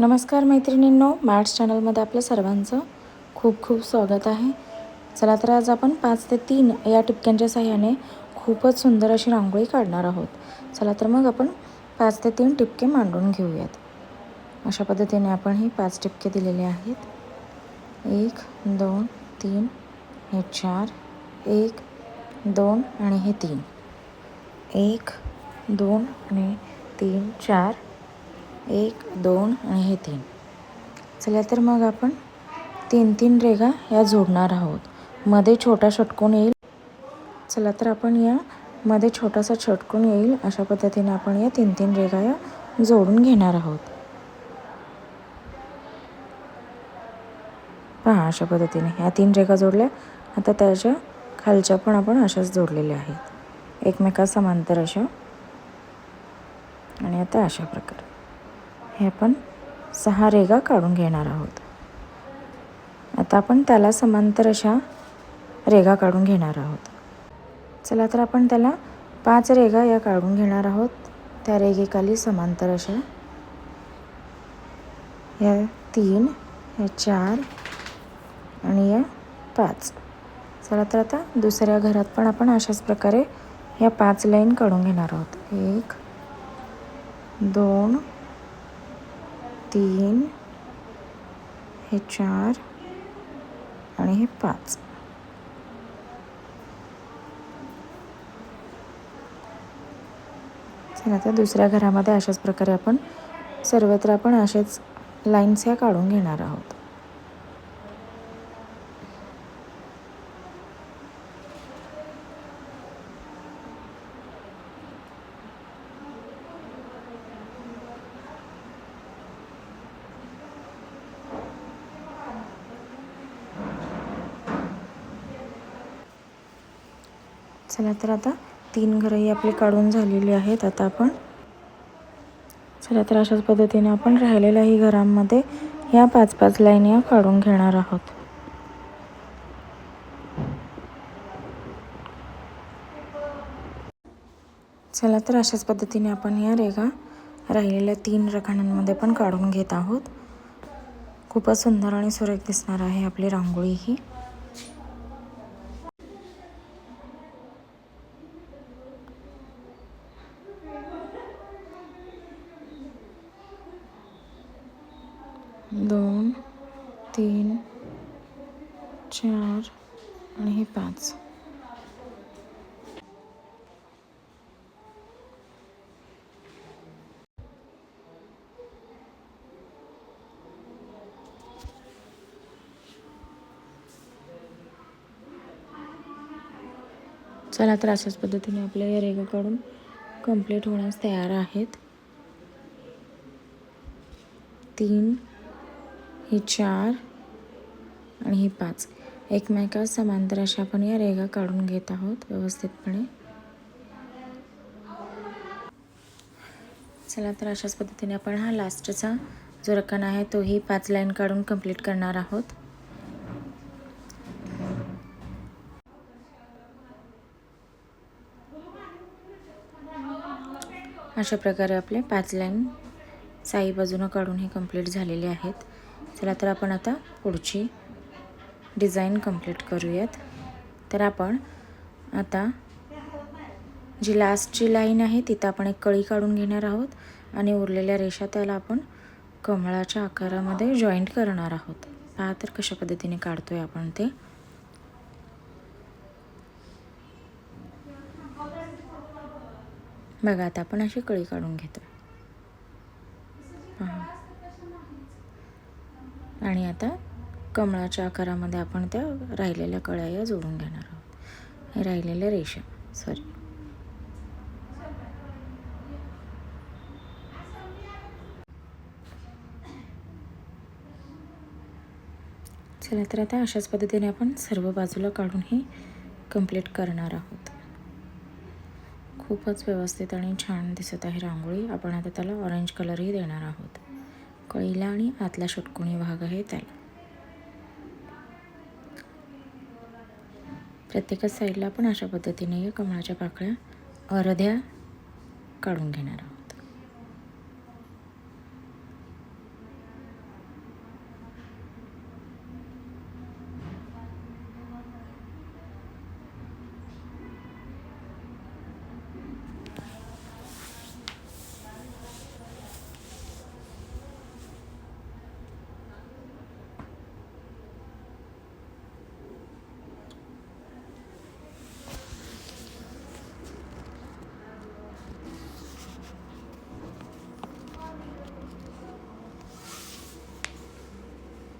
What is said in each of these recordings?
नमस्कार मैत्रिणींनो मॅट्स चॅनलमध्ये आपल्या सर्वांचं खूप खूप स्वागत आहे. चला तर आज आपण पाच ते तीन या टिपक्यांच्या साह्याने खूपच सुंदर अशी रांगोळी काढणार आहोत. चला तर मग आपण पाच ते तीन टिपके मांडून घेऊयात. अशा पद्धतीने आपण ही पाच टिपके दिलेले आहेत. एक दोन तीन हे चार एक दोन आणि हे तीन. एक दोन आणि तीन चार एक दोन आणि हे तीन. चला तर मग आपण तीन तीन रेगा या जोडणार आहोत. मध्ये छोटा षटकोन येईल. चला तर आपण या मध्ये छोटासा षटकोन येईल. अशा पद्धतीने आपण या तीन तीन रेगा या जोडून घेणार आहोत. पहा अशा पद्धतीने ह्या तीन रेगा जोडल्या. आता त्याच्या खालच्या पण आपण अशाच जोडलेल्या आहेत. एकमेका समांतर अशा. आणि आता अशा प्रकारे. हे आपण सहा रेगा काढून घेणार आहोत. आता आपण त्याला समांतर अशा रेगा काढून घेणार आहोत. चला तर आपण त्याला पाच रेगा या काढून घेणार आहोत. त्या रेगेखाली समांतर अशा या तीन या चार आणि या पाच. चला तर आता दुसऱ्या घरात पण आपण अशाच प्रकारे या पाच लाईन काढून घेणार आहोत. एक दोन तीन हे चार आणि हे पाच. चला आता दुसऱ्या घरामध्ये अशाच प्रकारे आपण सर्वत्र आपण असेच लाईन्स ह्या काढून घेणार आहोत. चला तर आता तीन घरंही आपली काढून झालेली आहेत. आता आपण चला तर अशाच पद्धतीने आपण राहिलेल्याही घरांमध्ये या पाच पाच लाईन या काढून घेणार आहोत. चला तर अशाच पद्धतीने आपण या रेगा राहिलेल्या तीन रखाणांमध्ये पण काढून घेत आहोत. खूपच सुंदर आणि सुरेख दिसणार आहे आपली रांगोळी ही. दोन तीन चार आणि हे पाच. चला तर अशाच पद्धतीने आपल्या या रेगा काढून कंप्लीट होण्यास तयार आहेत. तीन ही चार आणि ही पाच. एकमेका समांतर अशा आपण या रेगा काढून घेत आहोत व्यवस्थितपणे. चला तर अशाच पद्धतीने आपण हा लास्टचा जो रकाना आहे तोही पाच लाईन काढून कंप्लीट करणार आहोत. अशा प्रकारे आपले पाच लाईन साई बाजूनं काढून हे कंप्लीट झालेले आहेत. चला तर आपण आता पुढची डिझाईन कंप्लीट करूयात. तर आपण आता जी लास्टची लाईन आहे तिथं आपण एक कळी काढून घेणार आहोत आणि उरलेल्या रेषा त्याला आपण कमळाच्या आकारामध्ये जॉईंट करणार आहोत. पहा तर कशा पद्धतीने काढतो आहे आपण ते. बघा आता आपण अशी कळी काढून घेतो हां आणि आता कमळाच्या आकारामध्ये आपण त्या राहिलेल्या कळ्या या जोडून घेणार आहोत. हे राहिलेल्या रेषा सॉरी चला तर आता अशाच पद्धतीने आपण सर्व बाजूला काढून ही कंप्लीट करणार आहोत. खूपच व्यवस्थित आणि छान दिसत आहे रांगोळी. आपण आता त्याला ऑरेंज कलरही देणार आहोत. कळीला आणि आतला षटकोनी भाग आहे त्याला. प्रत्येकच साईडला आपण अशा पद्धतीने या कमळाच्या पाकळ्या अर्ध्या काढून घेणार आहोत.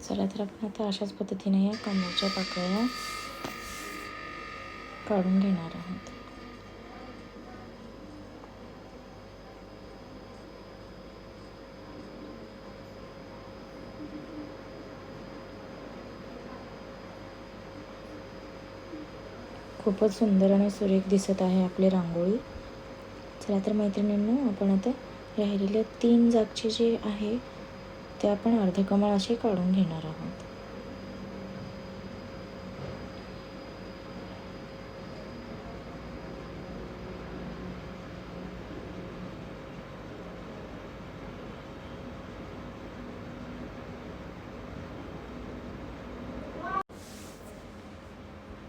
चला तर आपण आता अशाच पद्धतीने या कमळच्या पाकळ्या काढून घेणार आहोत. खूपच सुंदर आणि सुरेख दिसत आहे आपली रांगोळी. चला तर मैत्रिणींनो आपण आता राहिलेले तीन जागचे जे आहे ते आपण अर्धकमळ असे काढून घेणार आहोत.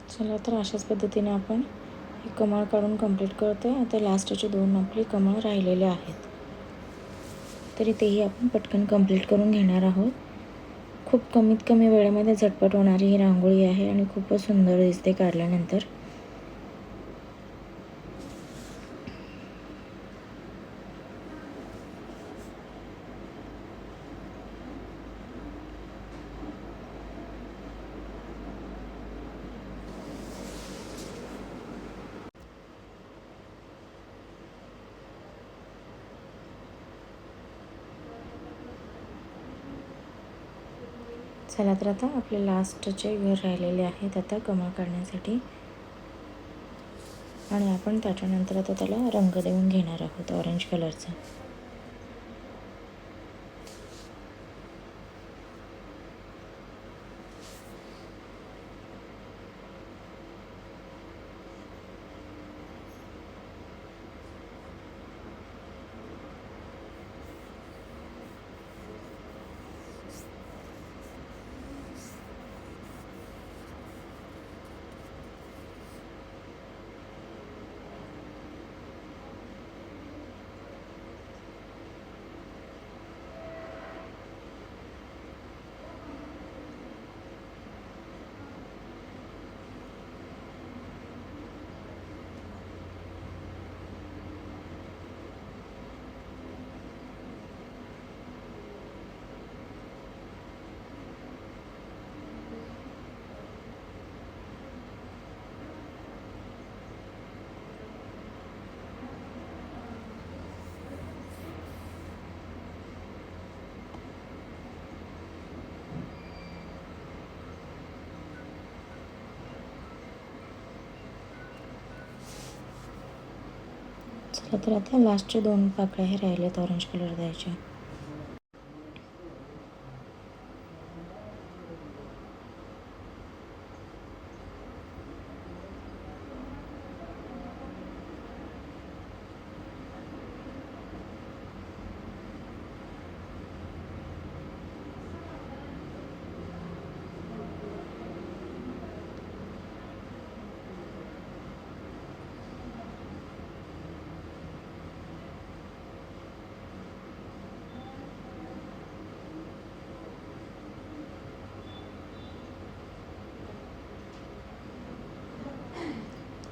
चला तर अशाच पद्धतीने आपण हे कमळ काढून कंप्लीट करतो आहे आता लास्टचे दोन आपली कमळ राहिलेले आहेत. तरी तेही आपण पटकन कंप्लीट करून घेणार आहोत. खूप कमीत कमी वेळेमध्ये झटपट होणारी ही रांगोळी आहे आणि खूपच सुंदर दिसते काढल्यानंतर चला तर आता आपले लास्टचे घर राहिलेले आहेत आता कमळ काढण्यासाठी आणि आपण त्याच्यानंतर आता त्याला रंग देऊन घेणार आहोत ऑरेंज कलरचा तर आता लास्टचे दोन पाकळ्या हे राहिलेत ऑरेंज कलर द्यायचे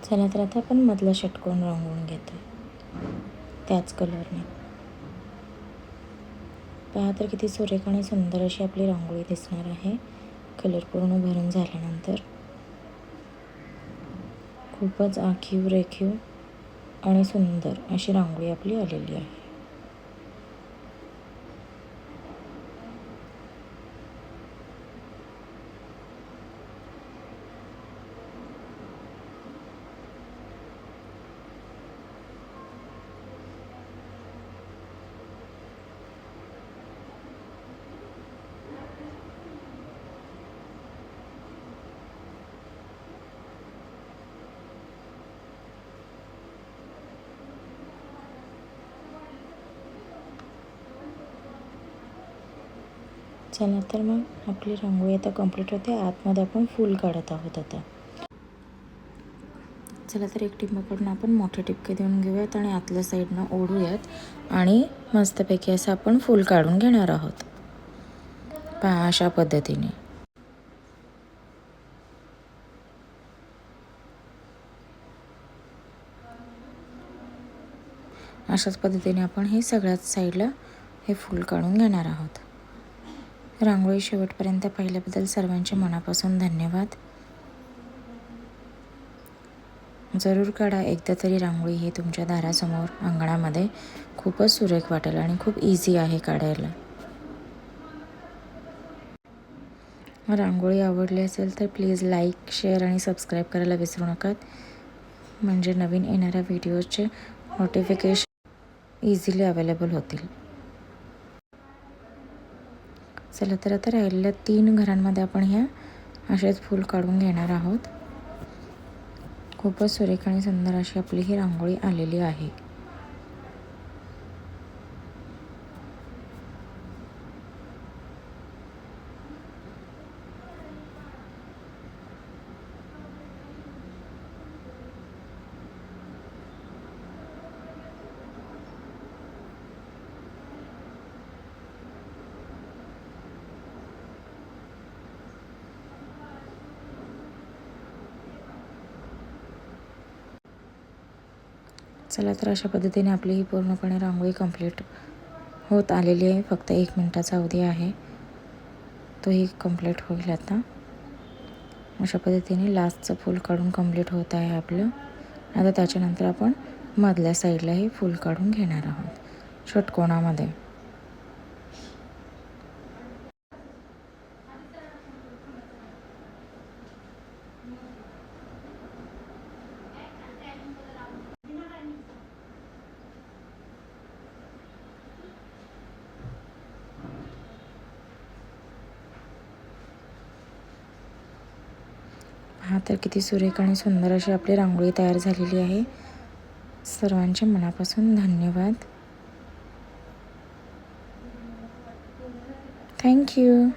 चला तर आता आपण मधला षटकोन रंगवून घेतो त्याच कलरने पहा तर किती सुरेख आणि सुंदर अशी आपली रांगोळी दिसणार आहे. कलर पूर्ण भरून झाल्यानंतर. खूपच आखीव रेखीव आणि सुंदर अशी रांगोळी आपली आलेली आहे. चला तर मग आपली रांगोळी आता कंप्लीट होते. आतमध्ये आपण फूल काढत आहोत आता. चला तर एक टिंबाकडून आपण मोठे टिपके देऊन घेऊयात आणि आतल्या साईडनं ओढूयात. आणि मस्तपैकी असं आपण फूल काढून घेणार आहोत. पहा अशा पद्धतीने. अशाच पद्धतीने आपण हे सगळ्याच साईडला हे फूल काढून घेणार आहोत. रांगोळी शेवटपर्यंत पाहिल्याबद्दल सर्वांचे मनापासून धन्यवाद. जरूर काढा एकदा तरी रांगोळी ही तुमच्या दारासमोर अंगणामध्ये. खूपच सुरेख वाटेल आणि खूप इझी आहे काढायला. रांगोळी आवडली असेल तर प्लीज लाईक शेअर आणि सबस्क्राईब करायला विसरू नका. म्हणजे नवीन येणाऱ्या व्हिडिओचे नोटिफिकेशन इझिली अवेलेबल होतील. चला तर आता राहिलेल्या तीन घरांमध्ये आपण ह्या असेच फूल काढून घेणार आहोत. खूपच सुरेख आणि सुंदर अशी आपली ही रांगोळी आलेली आहे. चला तर अशा पद्धतीने आपली ही पूर्णपणे रांगोळी कंप्लीट होत आलेली आहे. फक्त एक मिनटाचा अवधी आहे. तोही कंप्लीट होईल आता. अशा पद्धतीने लास्टचं फूल काढून कंप्लीट होत आहे आपलं. आता त्याच्यानंतर आपण मधल्या साईडलाही फूल काढून घेणार आहोत. षटकोणामध्ये पहा तर किती सुरेख आणि सुंदर अशी आपली रांगोळी तयार झालेली आहे. सर्वांचे मनापासून धन्यवाद. थँक्यू